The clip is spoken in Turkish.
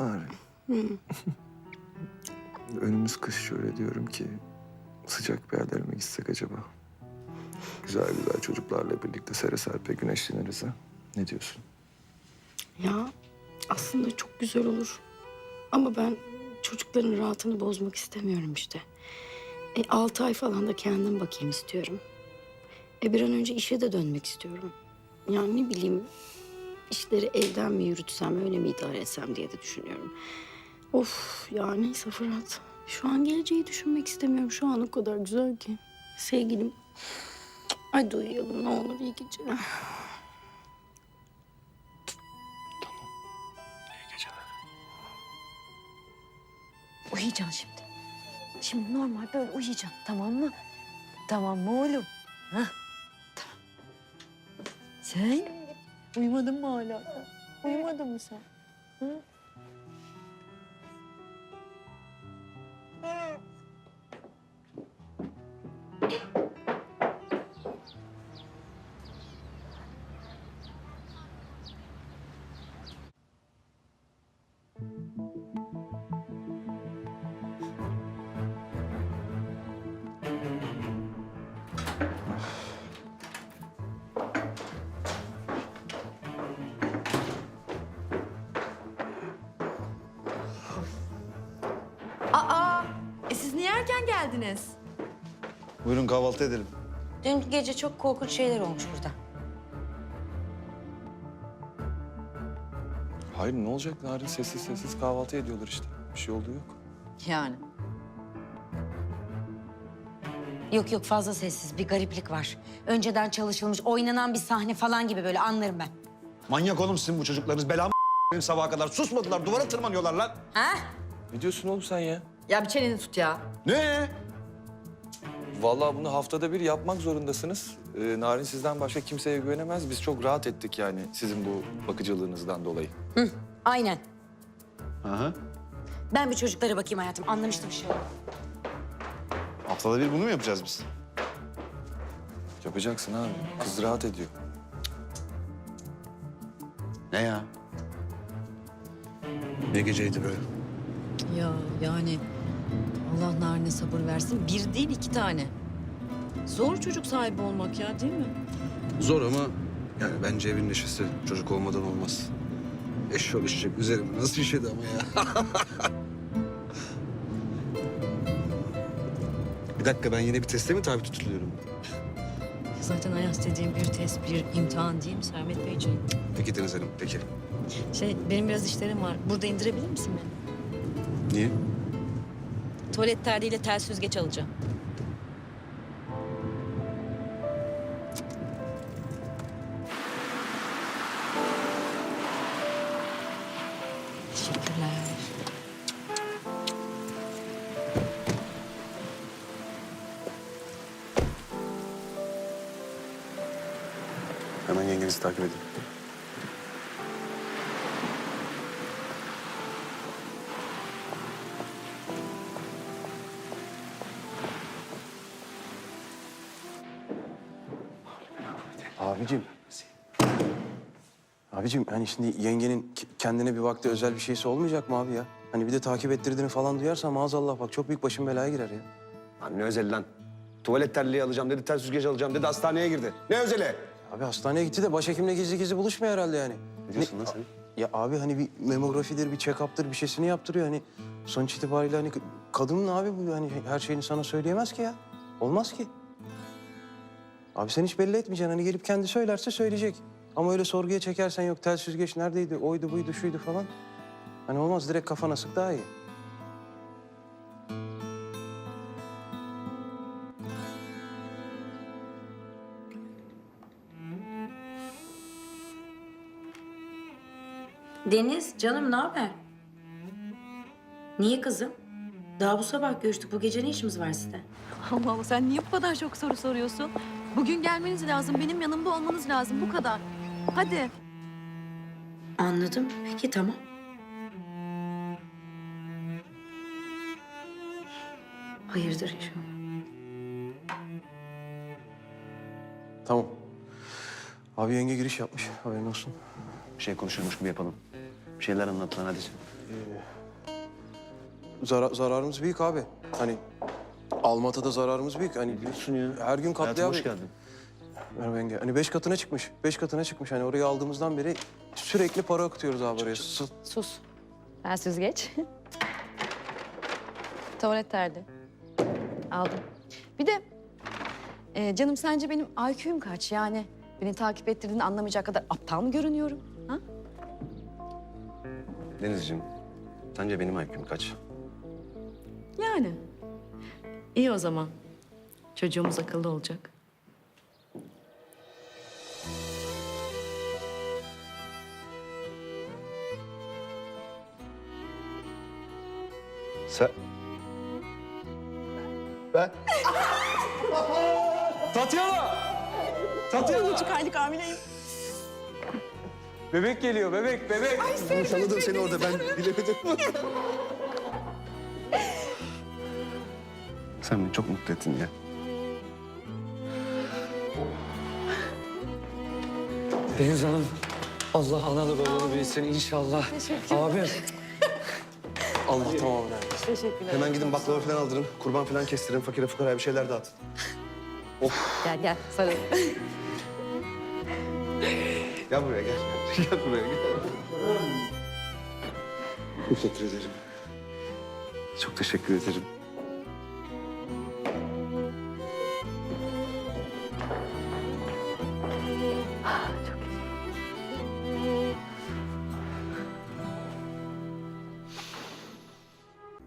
Narin. Önümüz kış şöyle diyorum ki sıcak bir yerlere mi gitsek acaba? Güzel güzel çocuklarla birlikte sere serpe güneşleniriz ha. Ne diyorsun? Ya aslında çok güzel olur. Ama ben çocukların rahatını bozmak istemiyorum işte. E, altı ay falan da kendim bakayım istiyorum. E, bir an önce işe de dönmek istiyorum. Yani ne bileyim işleri evden mi yürütsem öyle mi idare etsem diye de düşünüyorum. Of ya neyse Fırat. Şu an geleceği düşünmek istemiyorum. Şu an o kadar güzel ki. Sevgilim. Hadi uyuyalım ne olur iyi geceler. İyi geceler. Uyuyacaksın şimdi. Şimdi normal böyle uyuyacaksın tamam mı? Tamam mı oğlum? Ha? Tamam. Sen uyumadın mı hala? Uyumadın mı sen? Hı? Erken geldiniz? Buyurun kahvaltı edelim. Dün gece çok korkunç şeyler olmuş burada. Hayır ne olacak Narin? Sessiz sessiz kahvaltı ediyorlar işte. Bir şey olduğu yok. Yani. Yok yok fazla sessiz bir gariplik var. Önceden çalışılmış oynanan bir sahne falan gibi böyle anlarım ben. Manyak oğlum sizin bu çocuklarınız. Belamı benim sabaha kadar susmadılar. Duvara tırmanıyorlar lan. Ha? Ne diyorsun oğlum sen ya? Ya bir çeneni tut ya. Ne? Vallahi bunu haftada bir yapmak zorundasınız. Ee, Narin sizden başka kimseye güvenemez. Biz çok rahat ettik yani sizin bu bakıcılığınızdan dolayı. Aynen. Aha. Ben bir çocuklara bakayım hayatım anlamıştım şu an. Haftada bir bunu mu yapacağız biz? Yapacaksın abi. Kız rahat ediyor. Ne ya? Ne geceydi böyle? Ya yani Allah narine sabır versin. Bir değil iki tane. Zor çocuk sahibi olmak ya değil mi? Zor ama yani bence evin neşesi çocuk olmadan olmaz. Eşşol işecek üzerime nasıl işedi ama ya. bir dakika ben yine bir teste mi tabi tutuluyorum? Zaten Ayas dediğim bir test, bir imtihan değil mi Sermet Beyciğim? Peki Deniz Hanım peki. Şey benim biraz işlerim var. Burada indirebilir misin beni? Niye? Tuvalet terliğiyle tel süzgeç alacağım. Teşekkürler. Hemen yengenizi takip edin. Abicim. Abicim hani şimdi yengenin kendine bir vakti özel bir şeysi olmayacak mı abi ya? Hani bir de takip ettirdiğini falan duyarsam maazallah bak çok büyük başım belaya girer ya. Lan ne özel lan? Tuvalet terliği alacağım dedi, ters süzgeç alacağım dedi, hastaneye girdi. Ne özeli? Abi hastaneye gitti de başhekimle gizli gizli buluşmuyor herhalde yani. Ne diyorsun lan sen? Ya abi hani bir memografidir, bir check-up'tır bir şeysini yaptırıyor hani. Sonuç itibariyle hani kadının abi bu hani her şeyini sana söyleyemez ki ya. Olmaz ki. Abi sen hiç belli etmeyeceksin hani gelip kendi söylerse söyleyecek. Ama öyle sorguya çekersen yok tel süzgeç neredeydi, oydu buydu şuydu falan. Hani olmaz direkt kafana sık daha iyi. Deniz canım ne haber? Niye kızım? Daha bu sabah görüştük. Bu gece ne işimiz var sizde? Allah Allah sen niye bu kadar çok soru soruyorsun? Bugün gelmeniz lazım. Benim yanımda olmanız lazım. Bu kadar. Hadi. Anladım. Peki tamam. Hayırdır inşallah. Tamam. Abi yenge giriş yapmış haberin olsun. Bir şey konuşurmuş gibi yapalım. Bir şeyler anlat lan hadi. Zara- zararımız büyük abi. Hani Almatı'da zararımız büyük. Hani Biliyorsun ya. her gün Hayatıma katliam. hoş geldin. Merhaba yenge. Hani beş katına çıkmış. Beş katına çıkmış. Hani orayı aldığımızdan beri sürekli para akıtıyoruz abi oraya. Sı- Sus. Ben süzgeç. Tuvalet terli. Aldım. Bir de e, canım sence benim IQ'm kaç? Yani beni takip ettirdiğini anlamayacak kadar aptal mı görünüyorum? Ha? Denizciğim, sence benim IQ'm kaç? Yani. İyi o zaman. Çocuğumuz akıllı olacak. Sen... Ben... Tatyana! Tatyana! Buçuk aylık hamileyim. Bebek geliyor, bebek, bebek. Tanıdım seni orada, ben bilemedim. Sen beni çok mutlu ettin ya. Deniz Hanım, Allah analı babalı büyüsün inşallah. Abim. Allah tamam neredesin? Teşekkürler. Hemen gidin baklava falan aldırın, kurban falan kestirin, fakire fukaraya bir şeyler dağıtın. Gel gel sarıl. Gel buraya gel. Gel buraya gel. Teşekkür ederim. Çok teşekkür ederim.